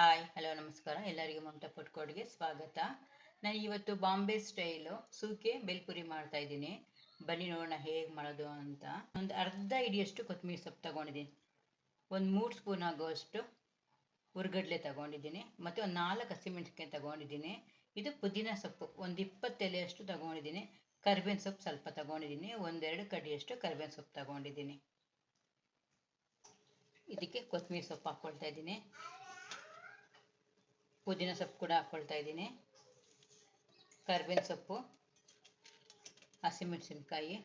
Hi, hello, ನಮಸ್ಕಾರ. ಎಲ್ಲರಿಗೂ ಮಮತಾ ಪುಟ್ಕೋಡ್ಗೆ ಸ್ವಾಗತ. ನಾನು ಇವತ್ತು ಬಾಂಬೆ ಸ್ಟೈಲು ಸೂಕೆ ಬೆಲ್ಪುರಿ ಮಾಡ್ತಾ ಇದ್ದೀನಿ. ಬನ್ನಿ ನೋಡೋಣ ಹೇಗೆ ಮಾಡೋದು ಅಂತ. ಒಂದು ಅರ್ಧ ಇಡಿಯಷ್ಟು ಕೊತ್ತಂಬರಿ ಸೊಪ್ಪು ತಗೊಂಡಿದ್ದೀನಿ. ಒಂದು ಮೂರು ಸ್ಪೂನ್ ಆಗುವಷ್ಟು ಹುರ್ಗಡ್ಲೆ ತಗೊಂಡಿದ್ದೀನಿ. ಮತ್ತು ಒಂದು ನಾಲ್ಕು ಹಸಿಮೆಣಸಿನ್ಕಾಯಿ ತಗೊಂಡಿದ್ದೀನಿ. ಇದು ಪುದೀನ ಸೊಪ್ಪು. ಒಂದು ಇಪ್ಪತ್ತೆಲೆಯಷ್ಟು ತಗೊಂಡಿದ್ದೀನಿ. ಕರ್ಬೇವಿನ ಸೊಪ್ಪು ಸ್ವಲ್ಪ ತಗೊಂಡಿದ್ದೀನಿ. ಒಂದೆರಡು ಕಡಿಯಷ್ಟು ಕರ್ಬೇವಿನ ಸೊಪ್ಪು ತಗೊಂಡಿದ್ದೀನಿ. ಇದಕ್ಕೆ ಕೊತ್ತಂಬರಿ ಸೊಪ್ಪು ಹಾಕ್ಕೊಳ್ತಾ ಇದ್ದೀನಿ. ಪುದೀನ ಸೊಪ್ಪು ಕೂಡ ಹಾಕ್ಕೊಳ್ತಾ ಇದ್ದೀನಿ. ಕರ್ಬೇವಿನ ಸೊಪ್ಪು, ಹಸಿಮೆಣಸಿನ್ಕಾಯಿ,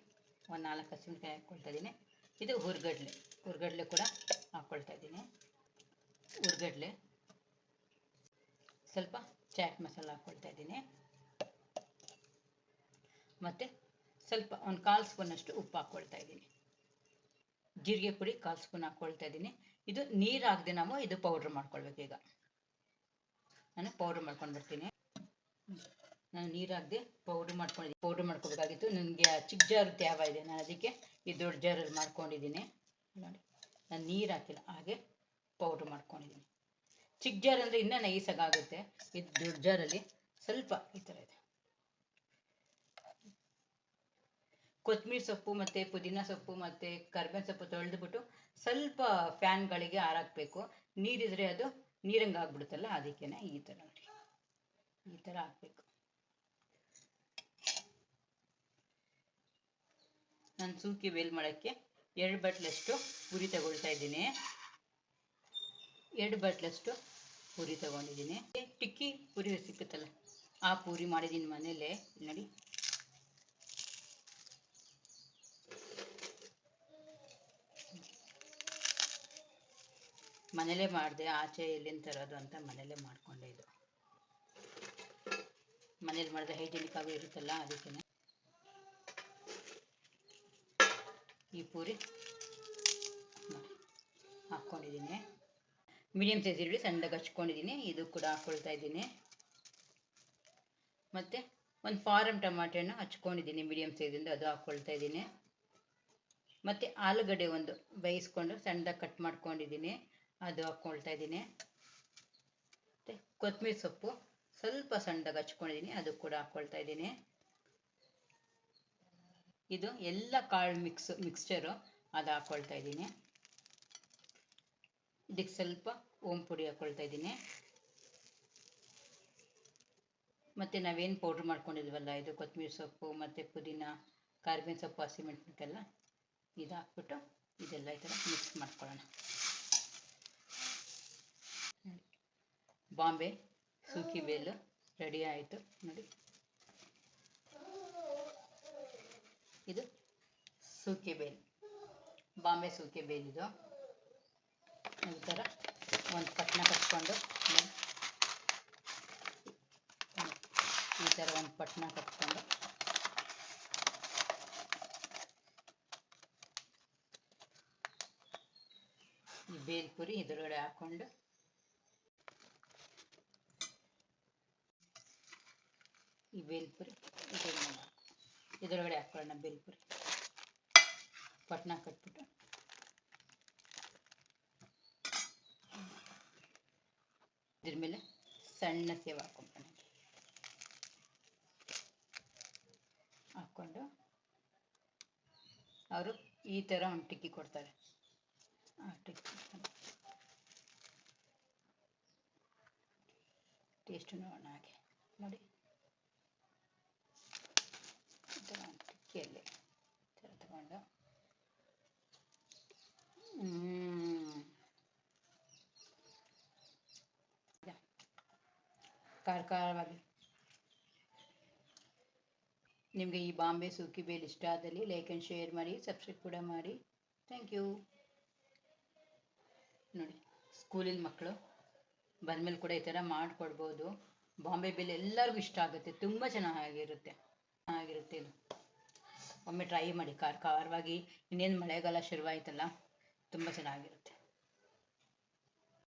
ಒಂದು ನಾಲ್ಕು ಹಸಿಮೆಣಸಿನ್ಕಾಯಿ ಹಾಕ್ಕೊಳ್ತಾ ಇದ್ದೀನಿ. ಇದು ಹುರ್ಗಡ್ಲೆ ಹುರ್ಗಡ್ಲೆ ಕೂಡ ಹಾಕ್ಕೊಳ್ತಾ ಇದ್ದೀನಿ. ಹುರ್ಗಡ್ಲೆ, ಸ್ವಲ್ಪ ಚಾಟ್ ಮಸಾಲ ಹಾಕ್ಕೊಳ್ತಾ ಇದ್ದೀನಿ. ಮತ್ತು ಸ್ವಲ್ಪ ಒಂದು ಕಾಲು ಸ್ಪೂನಷ್ಟು ಉಪ್ಪು ಹಾಕ್ಕೊಳ್ತಾ ಇದ್ದೀನಿ. ಜೀರಿಗೆ ಪುಡಿ ಕಾಲು ಸ್ಪೂನ್ ಹಾಕ್ಕೊಳ್ತಾ ಇದ್ದೀನಿ. ಇದು ನೀರು ಹಾಕ್ದೆ ನಾವು ಇದು ಪೌಡ್ರ್ ಮಾಡ್ಕೊಳ್ಬೇಕು ಈಗ. ನಾನು ಪೌಡ್ರ್ ಮಾಡ್ಕೊಂಡು ಬರ್ತೀನಿ. ನಾನು ನೀರು ಹಾಕದೆ ಪೌಡ್ರ್ ಮಾಡ್ಕೊಂಡಿದ್ದೀನಿ. ಪೌಡ್ರ್ ಮಾಡ್ಕೊಬೇಕಾಗಿತ್ತು. ನನಗೆ ಚಿಕ್ಕ ಜಾರು ತ್ಯಾವ ಇದೆ. ನಾನು ಅದಕ್ಕೆ ಈ ದೊಡ್ಡ ಜಾರಲ್ಲಿ ಮಾಡ್ಕೊಂಡಿದ್ದೀನಿ. ನೋಡಿ, ನಾನು ನೀರು ಹಾಕಿಲ್ಲ ಹಾಗೆ ಪೌಡ್ರ್ ಮಾಡ್ಕೊಂಡಿದ್ದೀನಿ. ಚಿಕ್ಕ ಜಾರ್ ಅಂದರೆ ಇನ್ನೂ ನೈಸಾಗುತ್ತೆ ಇದು ದೊಡ್ಡ ಜಾರಲ್ಲಿ ಸ್ವಲ್ಪ ಈ ಥರ ಇದೆ. ಕೊತ್ತಂಬರಿ ಸೊಪ್ಪು ಮತ್ತು ಪುದೀನ ಸೊಪ್ಪು ಮತ್ತು ಕರ್ಬೇವಿನ ಸೊಪ್ಪು ತೊಳೆದ್ಬಿಟ್ಟು ಸ್ವಲ್ಪ ಫ್ಯಾನ್ಗಳಿಗೆ ಹಾರಾಕ್ಬೇಕು ನೀರಿದ್ರೆ ಅದು ನೀರಂಗೆ ಆಗ್ಬಿಡುತ್ತಲ್ಲ ಅದಕ್ಕೆ ಈ ಥರ ನೋಡಿ. ಈ ಥರ ಹಾಕ್ಬೇಕು ನಾನು ಸೂಕಿ ಬೇಲ್ ಮಾಡೋಕ್ಕೆ ಎರಡು ಬಟ್ಲಷ್ಟು ಪುರಿ ತಗೊಳ್ತಾ ಇದ್ದೀನಿ. ಎರಡು ಬಟ್ಲಷ್ಟು ಪೂರಿ ತಗೊಂಡಿದ್ದೀನಿ. ಟಿಕ್ಕಿ ಪೂರಿ ಸಿಕ್ಕುತ್ತಲ್ಲ, ಆ ಪೂರಿ ಮಾಡಿದ್ದೀನಿ ಮನೇಲೆ. ನೋಡಿ. ಮನೇಲೇ ಮಾಡಿದೆ, ಆಚೆ ಎಲ್ಲಿಂದ ತರೋದು ಅಂತ ಮನೆಯಲ್ಲೇ ಮಾಡಿಕೊಂಡೆ ಇದು. ಮನೇಲಿ ಮಾಡಿದ್ರೆ ಹೈಜಿನಿಕ್ ಆಗಿ ಇರುತ್ತಲ್ಲ ಅದಕ್ಕೆ ಈ ಪೂರಿ ಹಾಕ್ಕೊಂಡಿದ್ದೀನಿ. ಮೀಡಿಯಮ್ ಸೈಜ್ ಈರುಳ್ಳಿ ಸಣ್ಣದಾಗಿ ಹಚ್ಕೊಂಡಿದ್ದೀನಿ. ಇದು ಕೂಡ ಹಾಕ್ಕೊಳ್ತಾ ಇದ್ದೀನಿ. ಮತ್ತು ಒಂದು ಫಾರಮ್ ಟಮಾಟೆನ ಹಚ್ಕೊಂಡಿದ್ದೀನಿ ಮೀಡಿಯಮ್ ಸೈಜಿಂದ, ಅದು ಹಾಕ್ಕೊಳ್ತಾ ಇದ್ದೀನಿ. ಮತ್ತು ಆಲೂಗಡ್ಡೆ ಒಂದು ಬೇಯಿಸ್ಕೊಂಡು ಸಣ್ಣದಾಗಿ ಕಟ್ ಮಾಡ್ಕೊಂಡಿದ್ದೀನಿ. ಅದು ಹಾಕ್ಕೊಳ್ತಾ ಇದ್ದೀನಿ. ಮತ್ತು ಕೊತ್ತಂಬರಿ ಸೊಪ್ಪು ಸ್ವಲ್ಪ ಸಣ್ಣದಾಗಿ ಹಚ್ಕೊಂಡಿದ್ದೀನಿ, ಅದು ಕೂಡ ಹಾಕ್ಕೊಳ್ತಾ ಇದ್ದೀನಿ. ಇದು ಎಲ್ಲ ಕಾಳು ಮಿಕ್ಸ್ ಮಿಕ್ಸ್ಚರು ಅದು ಹಾಕ್ಕೊಳ್ತಾ ಇದ್ದೀನಿ. ಇದಕ್ಕೆ ಸ್ವಲ್ಪ ಓಮ್ ಪುಡಿ ಹಾಕ್ಕೊಳ್ತಾ ಇದ್ದೀನಿ. ಮತ್ತು ನಾವೇನು ಪೌಡ್ರ್ ಮಾಡ್ಕೊಂಡಿದ್ವಲ್ಲ, ಇದು ಕೊತ್ತಂಬರಿ ಸೊಪ್ಪು, ಮತ್ತು ಪುದೀನ, ಕರ್ಬೇವಿನ ಸೊಪ್ಪು ಹಸಿಮೆಣಸಿನ್ಕಾಯೆಲ್ಲ ಇದು ಹಾಕ್ಬಿಟ್ಟು ಇದೆಲ್ಲ ಈ ಥರ ಮಿಕ್ಸ್ ಮಾಡ್ಕೊಳ್ಳೋಣ. ಬಾಂಬೆ ಸೂಕಿ ಬೇಲು ರೆಡಿ ಆಯಿತು ನೋಡಿ. ಇದು ಸೂಕೆ ಬೇಲ್, ಬಾಂಬೆ ಸೂಕೆ ಇದು. ಥರ ಒಂದು ಪಟ್ನ ಕಟ್ಕೊಂಡು ಈ ಥರ ಒಂದು ಪಟ್ನ ಕಟ್ಕೊಂಡು. ಈ ಬೇಲ್ಪುರಿ ಇದರೊಳಗೆ ಹಾಕ್ಕೊಂಡು ಈ ಬೇಲ್ಪುರಿ ಇದರೊಳಗಡೆ ಹಾಕ್ಕೊಳ್ಳೋಣ ಬೇಲ್ಪುರಿ. ಪಟ್ನ ಕಟ್ಬಿಟ್ಟು. ಇದ್ರ ಮೇಲೆ ಸಣ್ಣ ಸೇವೆ ಹಾಕ್ಕೊಂಬೋಣ ಹಾಕ್ಕೊಂಡು ಅವರು ಈ ಥರ ಒಂದು ಟಿಕ್ಕಿ ಕೊಡ್ತಾರೆ. ಆ ಟಿಕ್ಕಿ ಟೇಸ್ಟ್ ನೋಡೋಣ ಹಾಗೆ. ನೋಡಿ ಈ ಥರ ಒಂದು ಟಿಕ್ಕಿಯಲ್ಲಿ ಈ ಥರ ತಗೊಂಡು ಖಾರ ನಿಮಗೆ ಈ ಬಾಂಬೆ ಸೂಕಿ ಬೇಲ್ ಇಷ್ಟ ಆದಲ್ಲಿ ಲೈಕ್ ಆ್ಯಂಡ್ ಶೇರ್ ಮಾಡಿ ಸಬ್ಸ್ಕ್ರೈಬ್ ಕೂಡ ಮಾಡಿ. ಥ್ಯಾಂಕ್ ಯು ನೋಡಿ ಸ್ಕೂಲಿನ ಮಕ್ಕಳು ಬಂದಮೇಲೆ ಕೂಡ ಈ ಥರ ಮಾಡಿಕೊಡ್ಬೋದು. ಬಾಂಬೆ ಬೇಲ್ ಎಲ್ಲರಿಗೂ ಇಷ್ಟ ಆಗುತ್ತೆ, ತುಂಬ ಚೆನ್ನಾಗಿರುತ್ತೆ. ಚೆನ್ನಾಗಿರುತ್ತೆ ಇದು. ಒಮ್ಮೆ ಟ್ರೈ ಮಾಡಿ ಖಾರ ಖಾರವಾಗಿ ಇನ್ನೇನು ಮಳೆಗಾಲ ಶುರುವಾಯ್ತಲ್ಲ, ತುಂಬ ಚೆನ್ನಾಗಿರುತ್ತೆ.